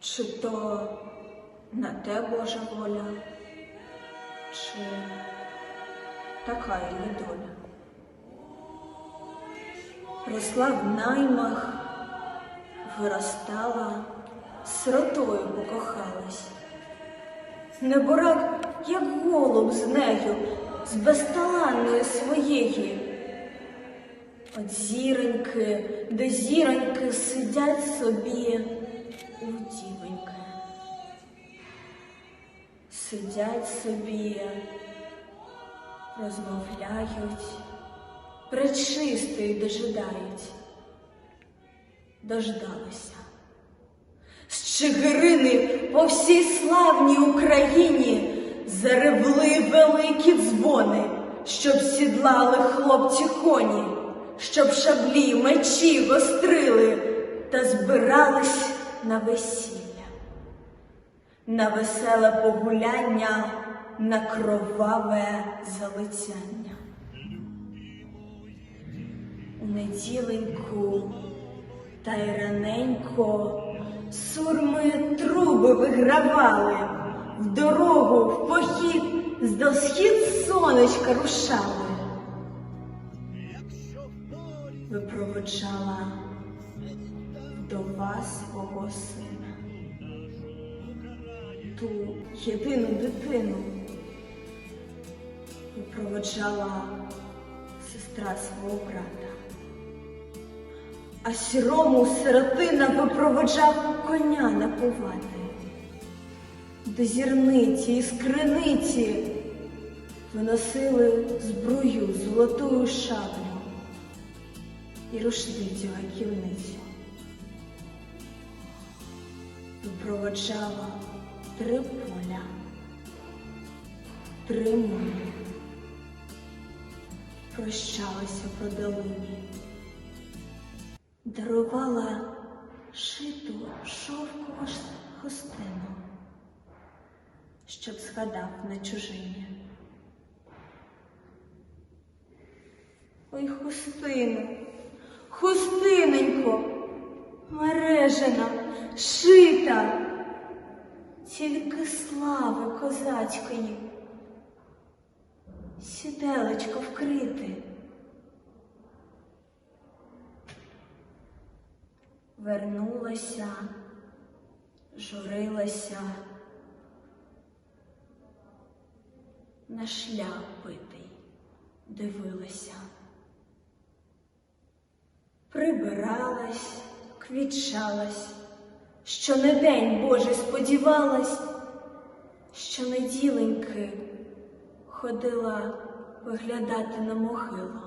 Чи то на те Божа воля, чи така її доля. Росла в наймах, виростала, сиротою покохалась. Неборак, як голуб з нею, з безталанної своєї. От зіроньки, де зіроньки сидять собі у дівоньки. Сидять собі, розмовляють, пречистої дожидають. Дождалися. З Чигирини по всій славній Україні заревли великі дзвони, щоб сідлали хлопці коні, щоб шаблі, мечі гострили та збирались на весілля, на веселе погуляння, на кроваве залицяння. У неділеньку та й раненько сурми труби вигравали, в дорогу, в похід з до схід сонечка рушали. Випроводжала вдова свого сина, ту єдину дитину випроводжала сестра свого брата. А сірому сиротина випроводжав коня напувати. До зірниці і скриниці виносили зброю, золотую шаблю і рушницю гаківницю. Випроводжала три поля, три моря. Прощалася по долині дарувала шиту шовкову ж хустину, щоб згадав на чужині. Ой, хустину, хустиненько, мережена, шита, тільки слави козацької, сіделечко вкрите. вернулася, журилася. На шлях битий, дивилася, прибиралась, квітчалась, що не день Божий сподівалась, що неділеньки ходила виглядати на могилу.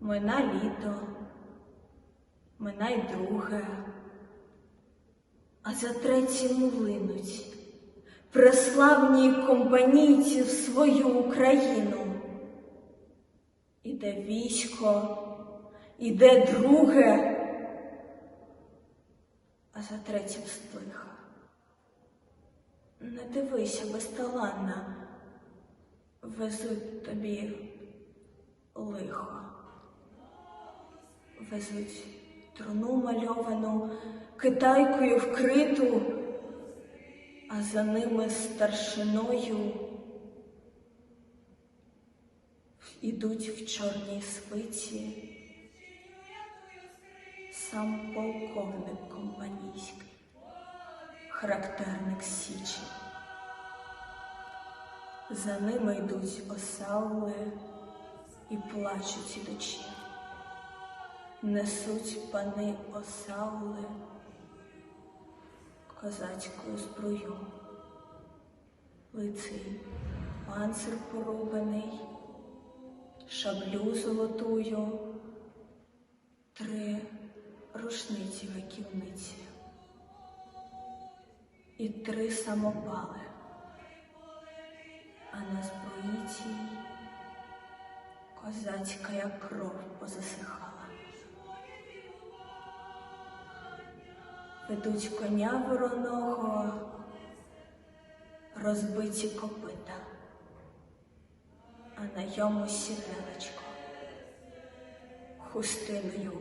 Мина літо, мина й друге, а за третім линуть преславні компанійці в свою Україну. Іде військо, іде друге, а за третім стиха. Не дивися безталанна, везуть тобі лихо везуть труну мальовану, китайкою вкриту, а за ними старшиною ідуть в чорній свиці сам полковник компанійський, характерник Січі. За ними йдуть осаули і плачуть ідучі несуть пани осаули козацьку зброю, лиций панцир порубаний, шаблю золотую, три рушниці ваківниці і три самопали, а на зброї цій козацька як кров позасихала. ведуть коня вороного, розбиті копита, а на йому сіделечко хустиною